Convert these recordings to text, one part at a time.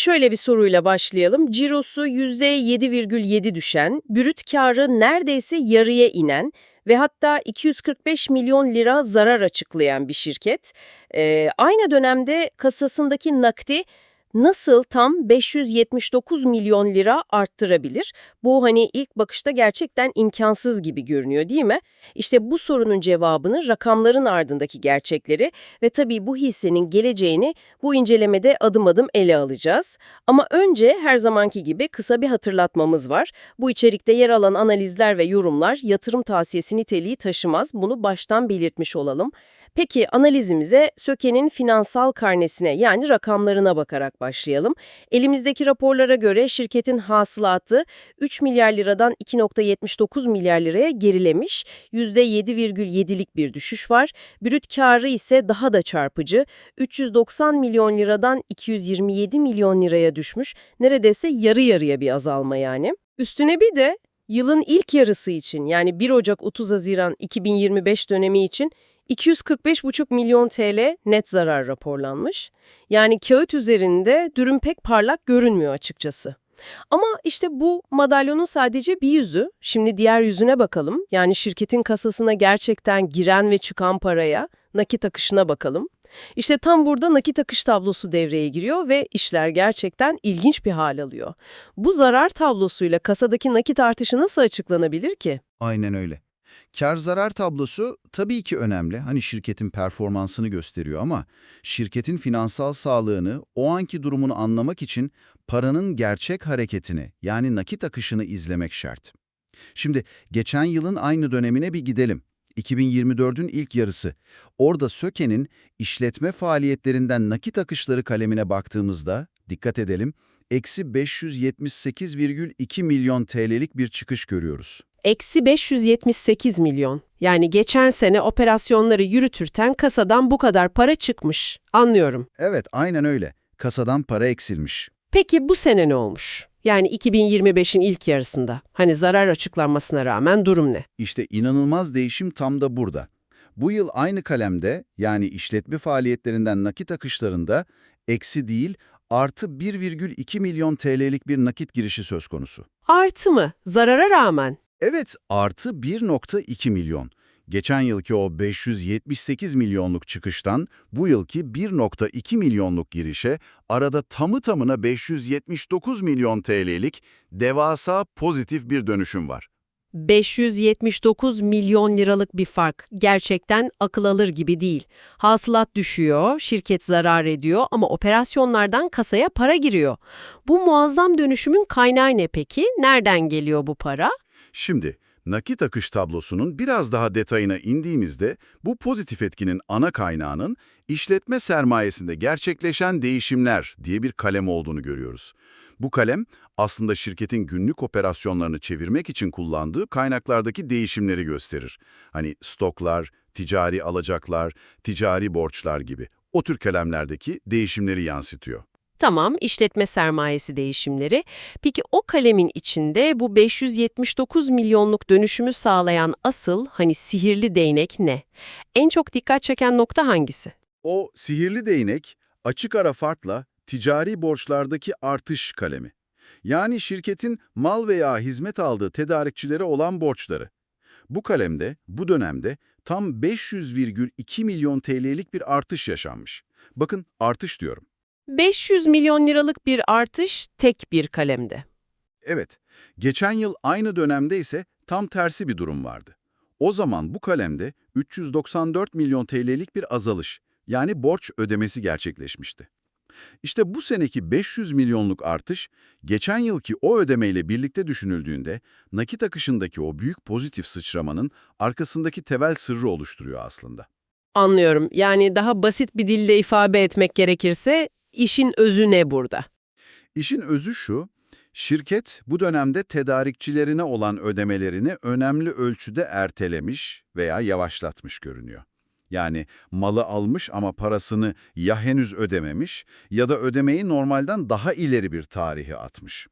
Şöyle bir soruyla başlayalım. Cirosu %7,7 düşen, brüt karı neredeyse yarıya inen ve hatta 245 milyon lira zarar açıklayan bir şirket. Ee, aynı dönemde kasasındaki nakdi nasıl tam 579 milyon lira arttırabilir? Bu hani ilk bakışta gerçekten imkansız gibi görünüyor değil mi? İşte bu sorunun cevabını rakamların ardındaki gerçekleri ve tabii bu hissenin geleceğini bu incelemede adım adım ele alacağız. Ama önce her zamanki gibi kısa bir hatırlatmamız var. Bu içerikte yer alan analizler ve yorumlar yatırım tavsiyesi niteliği taşımaz. Bunu baştan belirtmiş olalım. Peki analizimize Söke'nin finansal karnesine yani rakamlarına bakarak başlayalım. Elimizdeki raporlara göre şirketin hasılatı 3 milyar liradan 2.79 milyar liraya gerilemiş. %7,7'lik bir düşüş var. Brüt karı ise daha da çarpıcı. 390 milyon liradan 227 milyon liraya düşmüş. Neredeyse yarı yarıya bir azalma yani. Üstüne bir de yılın ilk yarısı için yani 1 Ocak 30 Haziran 2025 dönemi için 245,5 milyon TL net zarar raporlanmış. Yani kağıt üzerinde dürüm pek parlak görünmüyor açıkçası. Ama işte bu madalyonun sadece bir yüzü. Şimdi diğer yüzüne bakalım. Yani şirketin kasasına gerçekten giren ve çıkan paraya, nakit akışına bakalım. İşte tam burada nakit akış tablosu devreye giriyor ve işler gerçekten ilginç bir hal alıyor. Bu zarar tablosuyla kasadaki nakit artışı nasıl açıklanabilir ki? Aynen öyle. Kar zarar tablosu tabii ki önemli. Hani şirketin performansını gösteriyor ama şirketin finansal sağlığını, o anki durumunu anlamak için paranın gerçek hareketini yani nakit akışını izlemek şart. Şimdi geçen yılın aynı dönemine bir gidelim. 2024'ün ilk yarısı. Orada Söke'nin işletme faaliyetlerinden nakit akışları kalemine baktığımızda, dikkat edelim, eksi 578,2 milyon TL'lik bir çıkış görüyoruz. Eksi 578 milyon. Yani geçen sene operasyonları yürütürten kasadan bu kadar para çıkmış. Anlıyorum. Evet, aynen öyle. Kasadan para eksilmiş. Peki bu sene ne olmuş? Yani 2025'in ilk yarısında. Hani zarar açıklanmasına rağmen durum ne? İşte inanılmaz değişim tam da burada. Bu yıl aynı kalemde yani işletme faaliyetlerinden nakit akışlarında eksi değil artı 1,2 milyon TL'lik bir nakit girişi söz konusu. Artı mı? Zarara rağmen. Evet artı 1,2 milyon. Geçen yılki o 578 milyonluk çıkıştan bu yılki 1,2 milyonluk girişe arada tamı tamına 579 milyon TL'lik devasa pozitif bir dönüşüm var. 579 milyon liralık bir fark. Gerçekten akıl alır gibi değil. Hasılat düşüyor, şirket zarar ediyor ama operasyonlardan kasaya para giriyor. Bu muazzam dönüşümün kaynağı ne peki? Nereden geliyor bu para? Şimdi nakit akış tablosunun biraz daha detayına indiğimizde bu pozitif etkinin ana kaynağının işletme sermayesinde gerçekleşen değişimler diye bir kalem olduğunu görüyoruz. Bu kalem aslında şirketin günlük operasyonlarını çevirmek için kullandığı kaynaklardaki değişimleri gösterir. Hani stoklar, ticari alacaklar, ticari borçlar gibi o tür kalemlerdeki değişimleri yansıtıyor. Tamam, işletme sermayesi değişimleri. Peki o kalemin içinde bu 579 milyonluk dönüşümü sağlayan asıl hani sihirli değnek ne? En çok dikkat çeken nokta hangisi? O sihirli değnek açık ara farkla ticari borçlardaki artış kalemi. Yani şirketin mal veya hizmet aldığı tedarikçilere olan borçları. Bu kalemde, bu dönemde tam 500,2 milyon TL'lik bir artış yaşanmış. Bakın artış diyorum. 500 milyon liralık bir artış tek bir kalemde. Evet, geçen yıl aynı dönemde ise tam tersi bir durum vardı. O zaman bu kalemde 394 milyon TL'lik bir azalış, yani borç ödemesi gerçekleşmişti. İşte bu seneki 500 milyonluk artış, geçen yılki o ödemeyle birlikte düşünüldüğünde nakit akışındaki o büyük pozitif sıçramanın arkasındaki temel sırrı oluşturuyor aslında. Anlıyorum. Yani daha basit bir dille ifade etmek gerekirse işin özü ne burada? İşin özü şu, şirket bu dönemde tedarikçilerine olan ödemelerini önemli ölçüde ertelemiş veya yavaşlatmış görünüyor. Yani malı almış ama parasını ya henüz ödememiş ya da ödemeyi normalden daha ileri bir tarihe atmış.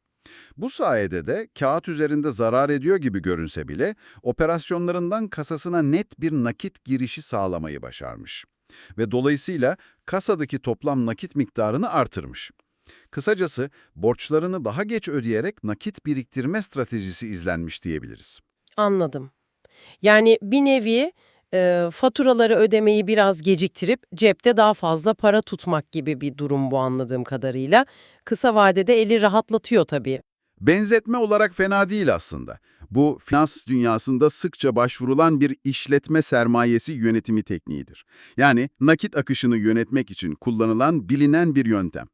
Bu sayede de kağıt üzerinde zarar ediyor gibi görünse bile operasyonlarından kasasına net bir nakit girişi sağlamayı başarmış. Ve dolayısıyla kasadaki toplam nakit miktarını artırmış. Kısacası borçlarını daha geç ödeyerek nakit biriktirme stratejisi izlenmiş diyebiliriz. Anladım. Yani bir nevi e, faturaları ödemeyi biraz geciktirip cepte daha fazla para tutmak gibi bir durum bu anladığım kadarıyla. Kısa vadede eli rahatlatıyor tabii. Benzetme olarak fena değil aslında. Bu finans dünyasında sıkça başvurulan bir işletme sermayesi yönetimi tekniğidir. Yani nakit akışını yönetmek için kullanılan bilinen bir yöntem.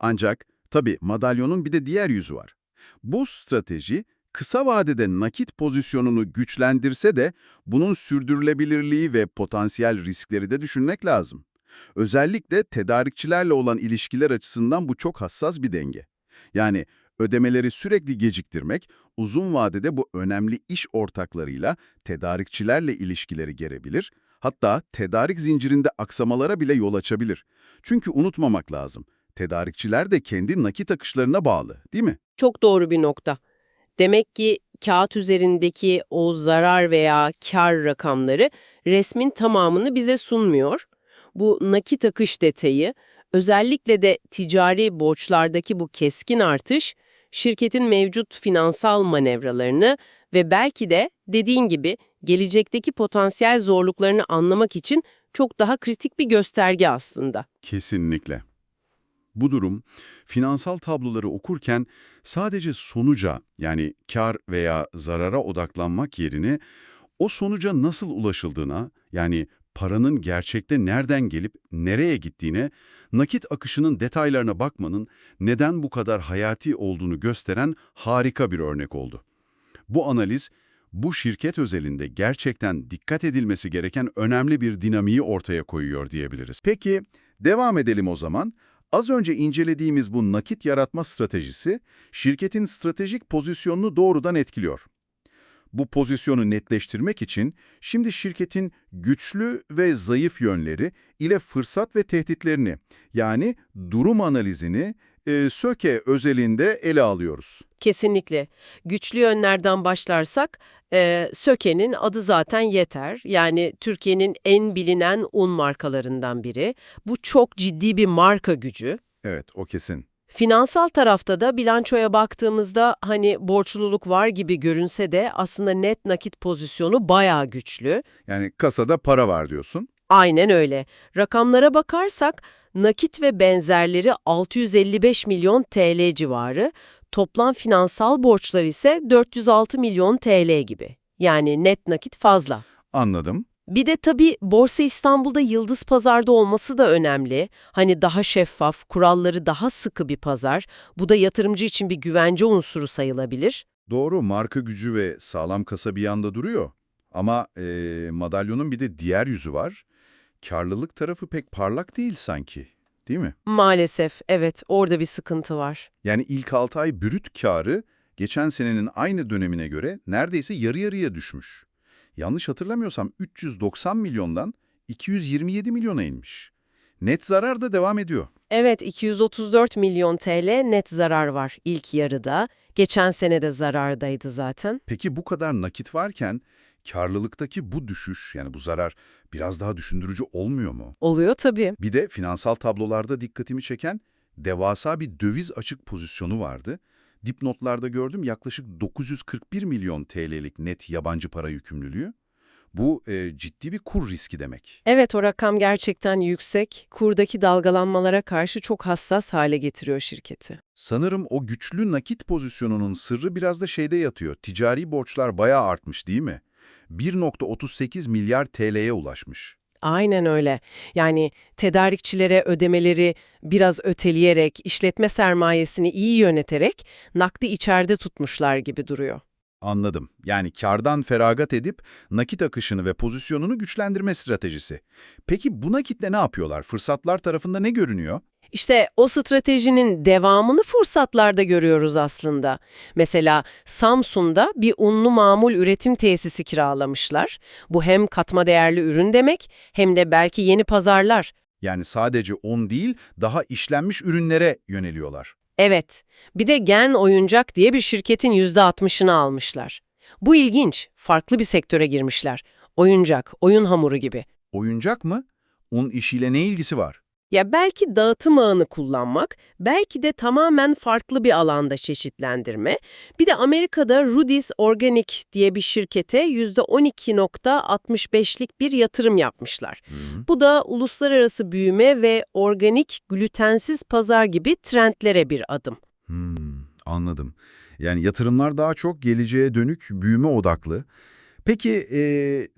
Ancak tabii madalyonun bir de diğer yüzü var. Bu strateji kısa vadede nakit pozisyonunu güçlendirse de bunun sürdürülebilirliği ve potansiyel riskleri de düşünmek lazım. Özellikle tedarikçilerle olan ilişkiler açısından bu çok hassas bir denge. Yani ödemeleri sürekli geciktirmek, uzun vadede bu önemli iş ortaklarıyla, tedarikçilerle ilişkileri gerebilir, hatta tedarik zincirinde aksamalara bile yol açabilir. Çünkü unutmamak lazım, tedarikçiler de kendi nakit akışlarına bağlı, değil mi? Çok doğru bir nokta. Demek ki kağıt üzerindeki o zarar veya kar rakamları resmin tamamını bize sunmuyor. Bu nakit akış detayı, özellikle de ticari borçlardaki bu keskin artış, şirketin mevcut finansal manevralarını ve belki de dediğin gibi gelecekteki potansiyel zorluklarını anlamak için çok daha kritik bir gösterge aslında. Kesinlikle. Bu durum, finansal tabloları okurken sadece sonuca yani kar veya zarara odaklanmak yerine o sonuca nasıl ulaşıldığına yani paranın gerçekte nereden gelip nereye gittiğine, nakit akışının detaylarına bakmanın neden bu kadar hayati olduğunu gösteren harika bir örnek oldu. Bu analiz, bu şirket özelinde gerçekten dikkat edilmesi gereken önemli bir dinamiği ortaya koyuyor diyebiliriz. Peki, devam edelim o zaman. Az önce incelediğimiz bu nakit yaratma stratejisi, şirketin stratejik pozisyonunu doğrudan etkiliyor. Bu pozisyonu netleştirmek için şimdi şirketin güçlü ve zayıf yönleri ile fırsat ve tehditlerini yani durum analizini e, SÖKE özelinde ele alıyoruz. Kesinlikle. Güçlü yönlerden başlarsak, e, Söke'nin adı zaten yeter. Yani Türkiye'nin en bilinen un markalarından biri. Bu çok ciddi bir marka gücü. Evet, o kesin. Finansal tarafta da bilançoya baktığımızda hani borçluluk var gibi görünse de aslında net nakit pozisyonu bayağı güçlü. Yani kasada para var diyorsun. Aynen öyle. Rakamlara bakarsak nakit ve benzerleri 655 milyon TL civarı, toplam finansal borçlar ise 406 milyon TL gibi. Yani net nakit fazla. Anladım. Bir de tabii Borsa İstanbul'da yıldız pazarda olması da önemli. Hani daha şeffaf, kuralları daha sıkı bir pazar. Bu da yatırımcı için bir güvence unsuru sayılabilir. Doğru, marka gücü ve sağlam kasa bir yanda duruyor. Ama e, madalyonun bir de diğer yüzü var. Karlılık tarafı pek parlak değil sanki, değil mi? Maalesef evet orada bir sıkıntı var. Yani ilk 6 ay brüt karı geçen senenin aynı dönemine göre neredeyse yarı yarıya düşmüş. Yanlış hatırlamıyorsam 390 milyondan 227 milyona inmiş. Net zarar da devam ediyor. Evet 234 milyon TL net zarar var ilk yarıda. Geçen sene de zarardaydı zaten. Peki bu kadar nakit varken karlılıktaki bu düşüş yani bu zarar biraz daha düşündürücü olmuyor mu? Oluyor tabii. Bir de finansal tablolarda dikkatimi çeken devasa bir döviz açık pozisyonu vardı. Dipnotlarda gördüm yaklaşık 941 milyon TL'lik net yabancı para yükümlülüğü. Bu e, ciddi bir kur riski demek. Evet o rakam gerçekten yüksek. Kurdaki dalgalanmalara karşı çok hassas hale getiriyor şirketi. Sanırım o güçlü nakit pozisyonunun sırrı biraz da şeyde yatıyor. Ticari borçlar bayağı artmış değil mi? 1.38 milyar TL'ye ulaşmış. Aynen öyle. Yani tedarikçilere ödemeleri biraz öteleyerek, işletme sermayesini iyi yöneterek nakdi içeride tutmuşlar gibi duruyor. Anladım. Yani kardan feragat edip nakit akışını ve pozisyonunu güçlendirme stratejisi. Peki bu nakitle ne yapıyorlar? Fırsatlar tarafında ne görünüyor? İşte o stratejinin devamını fırsatlarda görüyoruz aslında. Mesela Samsun'da bir unlu mamul üretim tesisi kiralamışlar. Bu hem katma değerli ürün demek hem de belki yeni pazarlar. Yani sadece on değil, daha işlenmiş ürünlere yöneliyorlar. Evet, bir de Gen Oyuncak diye bir şirketin %60'ını almışlar. Bu ilginç, farklı bir sektöre girmişler. Oyuncak, oyun hamuru gibi. Oyuncak mı? Un işiyle ne ilgisi var? Ya belki dağıtım ağını kullanmak, belki de tamamen farklı bir alanda çeşitlendirme. Bir de Amerika'da Rudy's Organic diye bir şirkete %12.65'lik bir yatırım yapmışlar. Bu da uluslararası büyüme ve organik glutensiz pazar gibi trendlere bir adım. Hmm, anladım. Yani yatırımlar daha çok geleceğe dönük, büyüme odaklı. Peki e,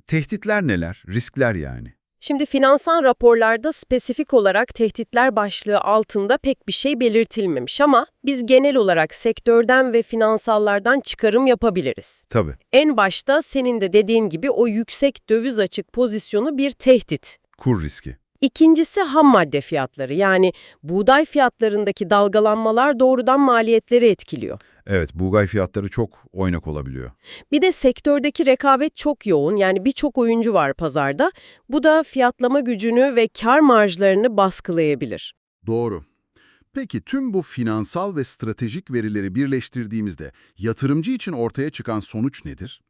tehditler neler, riskler yani? Şimdi finansal raporlarda spesifik olarak tehditler başlığı altında pek bir şey belirtilmemiş ama biz genel olarak sektörden ve finansallardan çıkarım yapabiliriz. Tabii. En başta senin de dediğin gibi o yüksek döviz açık pozisyonu bir tehdit. Kur riski. İkincisi ham madde fiyatları yani buğday fiyatlarındaki dalgalanmalar doğrudan maliyetleri etkiliyor. Evet, buğday fiyatları çok oynak olabiliyor. Bir de sektördeki rekabet çok yoğun yani birçok oyuncu var pazarda. Bu da fiyatlama gücünü ve kar marjlarını baskılayabilir. Doğru. Peki tüm bu finansal ve stratejik verileri birleştirdiğimizde yatırımcı için ortaya çıkan sonuç nedir?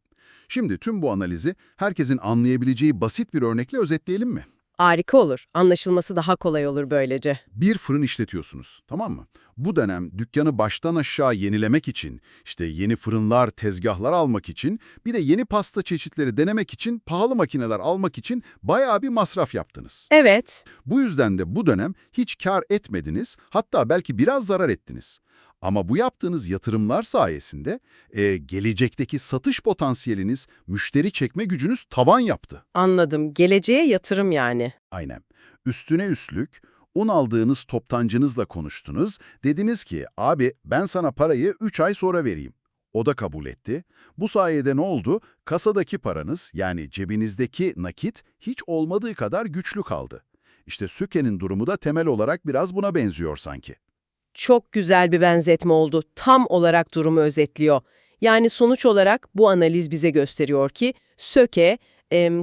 Şimdi tüm bu analizi herkesin anlayabileceği basit bir örnekle özetleyelim mi? Harika olur. Anlaşılması daha kolay olur böylece. Bir fırın işletiyorsunuz, tamam mı? Bu dönem dükkanı baştan aşağı yenilemek için, işte yeni fırınlar, tezgahlar almak için, bir de yeni pasta çeşitleri denemek için, pahalı makineler almak için bayağı bir masraf yaptınız. Evet. Bu yüzden de bu dönem hiç kar etmediniz, hatta belki biraz zarar ettiniz. Ama bu yaptığınız yatırımlar sayesinde e, gelecekteki satış potansiyeliniz, müşteri çekme gücünüz tavan yaptı. Anladım. Geleceğe yatırım yani. Aynen. Üstüne üstlük un aldığınız toptancınızla konuştunuz. Dediniz ki abi ben sana parayı 3 ay sonra vereyim. O da kabul etti. Bu sayede ne oldu? Kasadaki paranız yani cebinizdeki nakit hiç olmadığı kadar güçlü kaldı. İşte Süke'nin durumu da temel olarak biraz buna benziyor sanki. Çok güzel bir benzetme oldu. Tam olarak durumu özetliyor. Yani sonuç olarak bu analiz bize gösteriyor ki Söke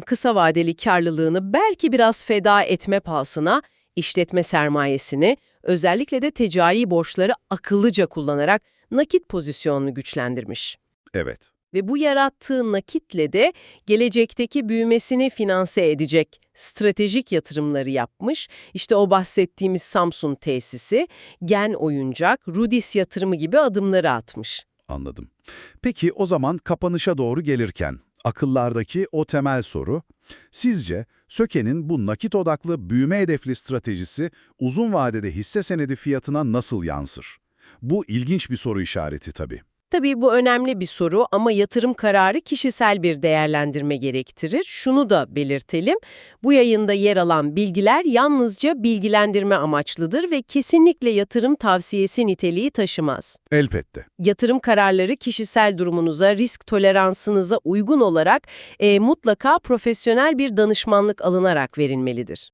kısa vadeli karlılığını belki biraz feda etme pahasına işletme sermayesini özellikle de ticari borçları akıllıca kullanarak nakit pozisyonunu güçlendirmiş. Evet. Ve bu yarattığı nakitle de gelecekteki büyümesini finanse edecek stratejik yatırımları yapmış. İşte o bahsettiğimiz Samsung tesisi, Gen oyuncak, Rudis yatırımı gibi adımları atmış. Anladım. Peki o zaman kapanışa doğru gelirken akıllardaki o temel soru, sizce Söke'nin bu nakit odaklı büyüme hedefli stratejisi uzun vadede hisse senedi fiyatına nasıl yansır? Bu ilginç bir soru işareti tabii. Tabii bu önemli bir soru ama yatırım kararı kişisel bir değerlendirme gerektirir. Şunu da belirtelim, bu yayında yer alan bilgiler yalnızca bilgilendirme amaçlıdır ve kesinlikle yatırım tavsiyesi niteliği taşımaz. Elbette. yatırım kararları kişisel durumunuza, risk toleransınıza uygun olarak e, mutlaka profesyonel bir danışmanlık alınarak verilmelidir.